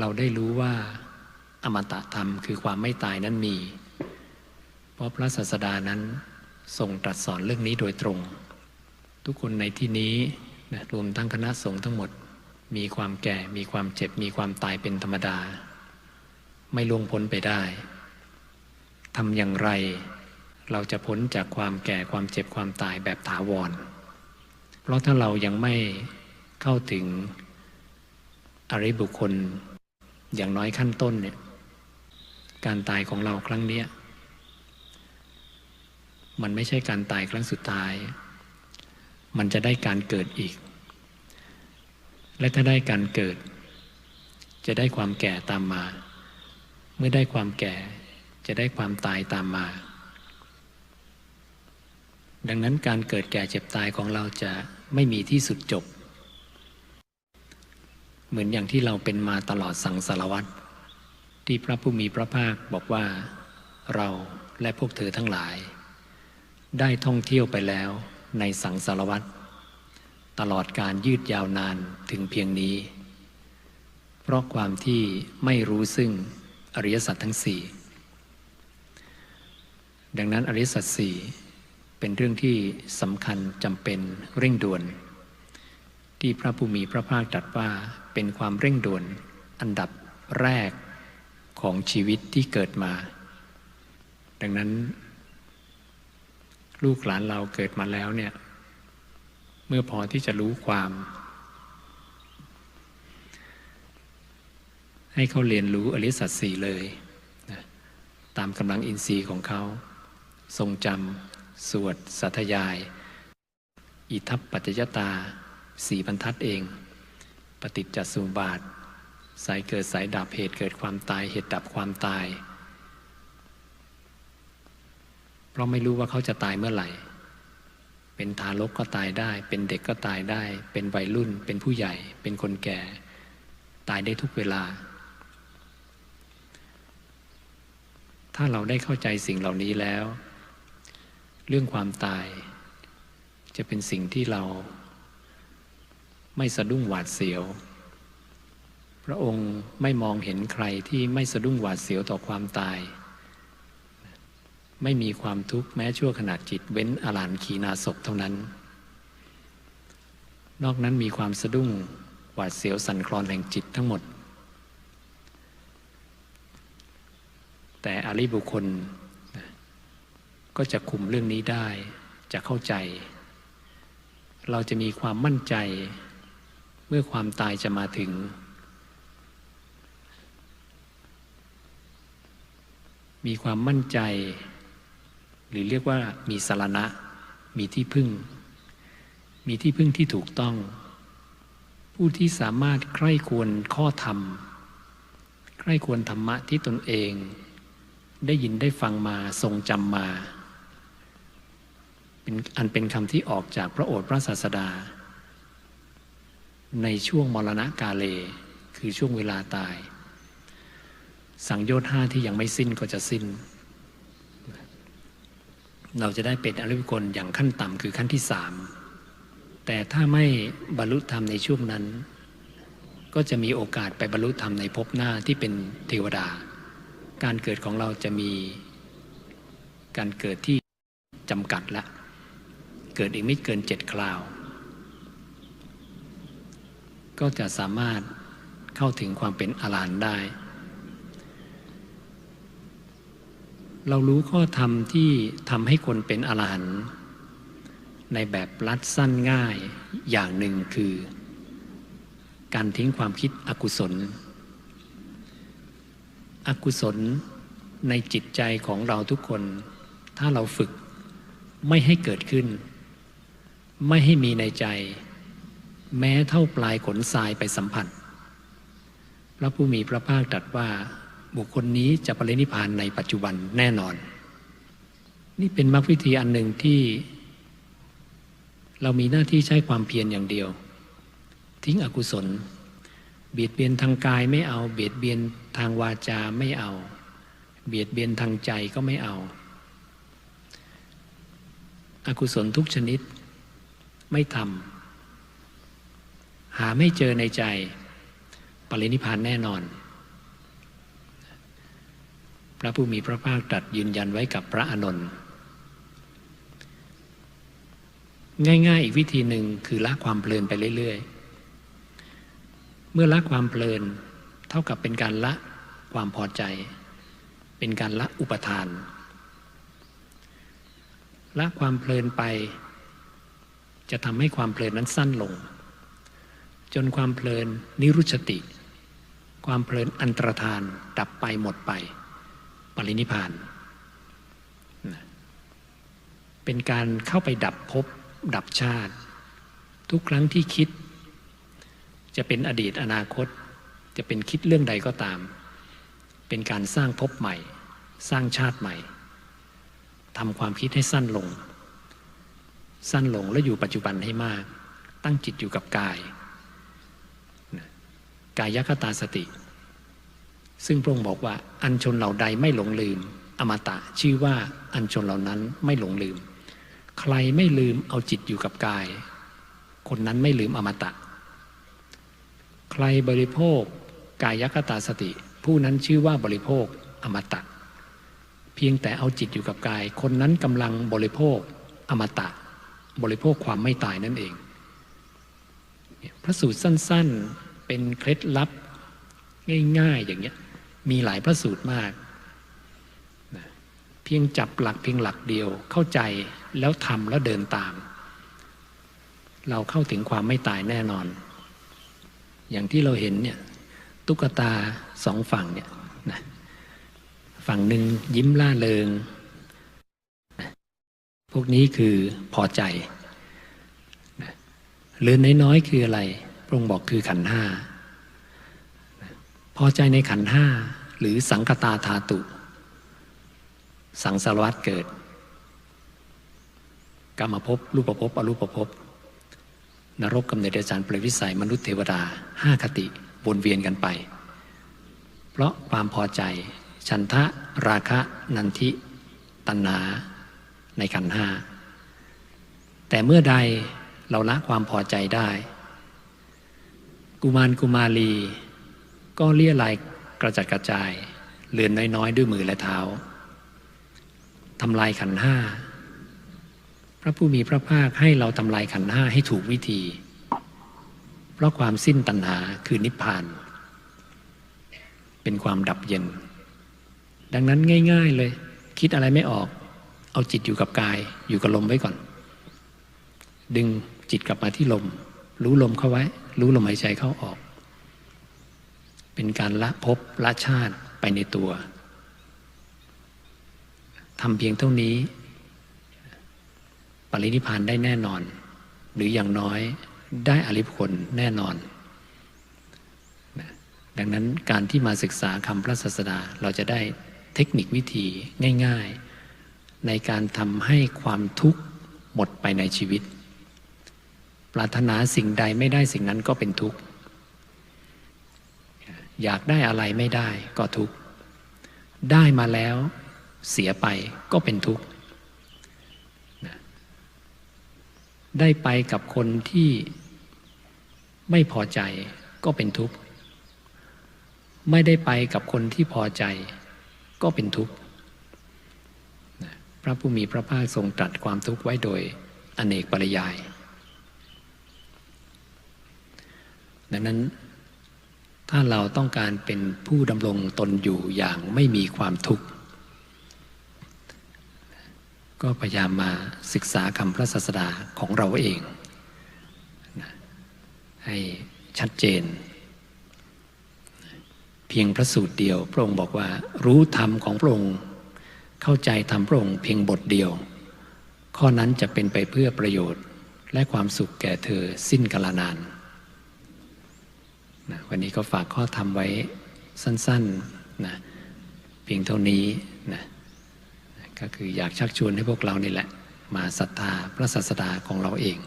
เราได้รู้ว่าอมตะธรรมคือความไม่ตายนั้นมี เพราะพระศาสดานั้นทรงตรัสสอนเรื่องนี้โดยตรง ทุกคนในที่นี้นะรวมทั้งคณะสงฆ์ทั้งหมด มีความแก่ มีความเจ็บ มีความตายเป็นธรรมดา ไม่ล่วงพ้นไปได้ทำอย่างไร เราจะพ้นจากความแก่ความเจ็บความตายแบบถาวร เพราะถ้าเรายังไม่เข้าถึงอริบุคคล อย่างน้อยขั้นต้นเนี่ยการตายของเราครั้งเนี้ยมันไม่ใช่การตายครั้งสุดท้าย มันจะได้การเกิดอีก และถ้าได้การเกิด จะได้ความแก่ตามมา เมื่อได้ความแก่จะได้ความตายตามมา ดังนั้นการเกิดแก่เจ็บตายของเราจะไม่มีที่สุดจบ เหมือนอย่างที่เราเป็นมาตลอดสังสารวัตรที่พระผู้มีพระภาคบอกว่าเราและพวกเธอทั้งหลาย ได้ท่องเที่ยวไปแล้วในสังสารวัตรตลอดการยืดยาวนานถึงเพียงนี้ เพราะความที่ไม่รู้ซึ่งอริยสัจทั้งสี่ดังนั้นอริยสัจสี่เป็นเรื่องที่สำคัญจำเป็นเร่งด่วน ที่พระผู้มีพระภาคตรัสว่า เป็นความเร่งด่วนอันดับแรกของชีวิตที่เกิดมา ดังนั้น ลูกหลานเราเกิดมาแล้วเนี่ย เมื่อพอที่จะรู้ความ ให้เขาเรียนรู้อริสัจสี่เลยนะตามกำลังอินทรีย์ของเขา ทรงจำสวดสัทยาย อิทัปปัจจยตาสี่บรรทัดเอง ปฏิจจสุบาท สายเกิดสายดับเหตุเกิดความตาย เหตุดับความตาย เพราะไม่รู้ว่าเขาจะตายเมื่อไหร่ เป็นทารกก็ตายได้ เป็นเด็กก็ตายได้ เป็นวัยรุ่น เป็นผู้ใหญ่ เป็นคนแก่ ตายได้ทุกเวลา ถ้าเราได้เข้าใจสิ่งเหล่านี้แล้ว เรื่องความตาย จะเป็นสิ่งที่เรา ไม่สะดุ้งหวาดเสียว พระองค์ไม่มองเห็นใครที่ไม่สะดุ้งหวาดเสียวต่อความตาย ไม่มีความทุกข์แม้ชั่วขณะจิตเว้นอลานขีนาศพเท่านั้น นอกนั้นมีความสะดุ้งหวาดเสียวสั่นคลอนแห่งจิตทั้งหมด แต่อริบุคคล ก็จะคุมเรื่องนี้ได้ จะเข้าใจ เราจะมีความมั่นใจ เมื่อความตายจะมาถึง มีความมั่นใจ หรือเรียกว่ามีสารณะ มีที่พึ่ง มีที่พึ่งที่ถูกต้อง ผู้ที่สามารถใคร่ควรข้อธรรม ใคร่ควรธรรมะที่ตนเอง ได้ยินได้ฟังมาทรงจำมา เป็นอันเป็นคำที่ออกจากพระโอษฐ์พระศาสดา ในช่วงมรณะกาเล คือช่วงเวลาตาย สังโยชน์ห้าที่ยังไม่สิ้นก็จะสิ้น เราจะได้เป็นอริยบุลอย่างขั้นต่ำคือขั้นที่สามแต่ถ้าไม่บรรลุธรรมในช่วงนั้น ก็จะมีโอกาสไปบรรลุธรรมในภพหน้าที่เป็นเทวดา การเกิดของเราจะมีการเกิดที่จำกัดละ เกิดอีกไม่เกินเจ็ดคราว ก็จะสามารถเข้าถึงความเป็นอรหันต์ได้ เรารู้ข้อธรรมที่ทำให้คนเป็นอรหันต์ในแบบรัดสั้นง่ายอย่างหนึ่งคือ การทิ้งความคิดอกุศล อกุศลในจิตใจของเราทุกคน ถ้าเราฝึกไม่ให้เกิดขึ้น ไม่ให้มีในใจ แม้เท่าปลายขนทรายไปสัมผัส พระผู้มีพระภาคตรัสว่าบุคคลนี้จะปรินิพานในปัจจุบันแน่นอน นี่เป็นมรรควิธีอันหนึ่งที่ เรามีหน้าที่ใช้ความเพียรอย่างเดียว ทิ้งอกุศล เบียดเบียนทางกายไม่เอา เบียดเบียนทางวาจาไม่เอา เบียดเบียนทางใจก็ไม่เอา อากุศลทุกชนิดไม่ทำ หาไม่เจอในใจ ปรินิพานแน่นอน พระผู้มีพระภาคตรัสยืนยันไว้กับพระอานนท์ง่าย ๆ อีกวิธีหนึ่งคือละความเพลินไปเรื่อย ๆ เมื่อละความเพลินเท่ากับเป็นการละความพอใจ เป็นการละอุปทาน ละความเพลินไป จะทำให้ความเพลินนั้นสั้นลง จนความเพลินนิรุชติ ความเพลินอันตรธานดับไปหมดไป ปรินิพานเป็นการเข้าไปดับภพดับชาติ ทุกครั้งที่คิด จะเป็นอดีตอนาคต จะเป็นคิดเรื่องใดก็ตาม เป็นการสร้างภพใหม่ สร้างชาติใหม่ทำความคิดให้สั้นลง สั้นลงและอยู่ปัจจุบันให้มาก ตั้งจิตอยู่กับกาย กายคตาสติ ซึ่งพระองค์บอกว่าอันชนเหล่าใดไม่หลงลืม อมตะชื่อว่าอันชนเหล่านั้นไม่หลงลืม ใครไม่ลืมเอาจิตอยู่กับกาย คนนั้นไม่ลืมอมตะ ใครบริโภค กายคตาสติ ผู้นั้นชื่อว่าบริโภคอมตะ เพียงแต่เอาจิตอยู่กับกาย คนนั้นกำลังบริโภคอมตะ บริโภคความไม่ตายนั่นเอง พระสูตรสั้น ๆ เป็นเคล็ดลับง่ายๆอย่างเงี้ยมีหลายพระสูตรมากนะเพียงจับหลักเพียงหลักเดียวเข้าใจแล้วทำแล้วเดินตาม เราเข้าถึงความไม่ตายแน่นอน อย่างที่เราเห็นเนี่ยตุ๊กตาสองฝั่งเนี่ยนะฝั่งหนึ่งยิ้มล่าเริงนะพวกนี้คือพอใจนะเลือน้อยๆคืออะไร พระองค์บอกคือขันห้าพอใจในขันห้าหรือสังคตาธาตุ สังสารวัตเกิดกรรมภพรูปภพอรูปภพนรกกำเนิดเดรัจฉานเปรตวิสัยมนุษย์เทวดาห้าคติวนเวียนกันไป เพราะความพอใจ ฉันทะราคะนันทิตัณหาในขันห้าแต่เมื่อใดเราละความพอใจได้ กุมารกุมารี ก็เลี่ยลายกระจัดกระจาย เลือนน้อยๆ ด้วยมือและเท้าทำลายขันห้า พระผู้มีพระภาคให้เราทำลายขันห้าให้ถูกวิธี เพราะความสิ้นตัณหาคือนิพพาน เป็นความดับเย็น ดังนั้นง่าย ๆเลย คิดอะไรไม่ออก เอาจิตอยู่กับกาย อยู่กับลมไว้ก่อน ดึงจิตกลับมาที่ลม รู้ลมเข้าไว้ รู้ลมหายใจเข้าออก เป็นการละภพละชาติไปในตัวทำเพียงเท่านี้ ปรินิพานได้แน่นอน หรืออย่างน้อยได้อริพผลแน่นอน ดังนั้นการที่มาศึกษาคำพระศาสดาเราจะได้เทคนิควิธีง่าย ๆ ในการทำให้ความทุกข์หมดไปในชีวิต ปรารถนาสิ่งใดไม่ได้สิ่งนั้นก็เป็นทุกข์ อยากได้อะไรไม่ได้ก็ทุกข์ ได้มาแล้วเสียไปก็เป็นทุกข์ ได้ไปกับคนที่ไม่พอใจก็เป็นทุกข์ ไม่ได้ไปกับคนที่พอใจก็เป็นทุกข์ พระผู้มีพระภาคทรงตรัสความทุกข์ไว้โดยอเนกปริยาย ดังนั้น ถ้าเราต้องการเป็นผู้ดำรงตนอยู่อย่างไม่มีความทุกข์ ก็พยายามมาศึกษาคำพระศาสดาของเราเอง ให้ชัดเจน เพียงพระสูตรเดียวพระองค์บอกว่า รู้ธรรมของพระองค์เข้าใจธรรมพระองค์เพียงบทเดียว ข้อนั้นจะเป็นไปเพื่อประโยชน์และความสุขแก่เธอสิ้นกาลนาน นะวันนี้ก็ฝากข้อธรรมไว้สั้นๆนะเพียงเท่านี้นะก็คืออยากชักชวนให้พวกเรานี่แหละ มาศรัทธาพระศาสดาของเราเอง